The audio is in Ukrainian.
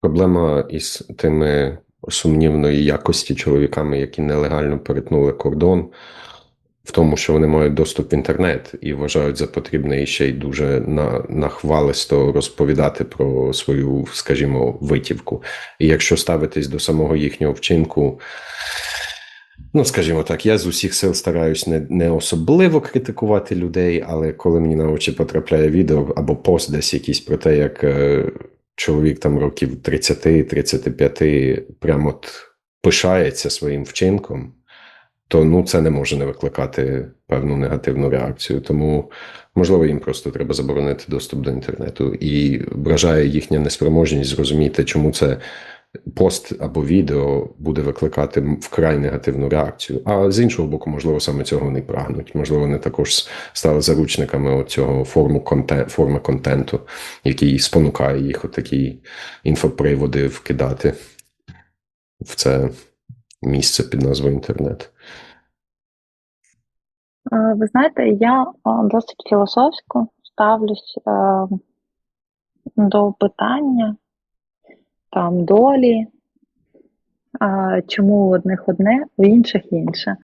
Проблема із тими сумнівної якості чоловіками, які нелегально перетнули кордон, в тому, що вони мають доступ в інтернет і вважають за потрібне і ще й дуже на, нахвалисто розповідати про свою, скажімо, витівку. І якщо ставитись до самого їхнього вчинку, ну скажімо так, я з усіх сил стараюсь не, не особливо критикувати людей, але коли мені на очі потрапляє відео або пост десь якийсь про те, як е, чоловік там років 30-35 прямо от пишається своїм вчинком, то ну це не може не викликати певну негативну реакцію. Тому можливо їм просто треба заборонити доступ до інтернету і вражає їхня неспроможність зрозуміти, чому це пост або відео буде викликати вкрай негативну реакцію. А з іншого боку, можливо, саме цього вони прагнуть. Можливо, вони також стали заручниками цього форму контент, форми контенту, який спонукає їх отакі інфоприводи вкидати в це місце під назвою інтернет. Е, Ви знаєте, я е, досить філософсько ставлюсь е, до питання там долі, чому у одних одне, у інших інше.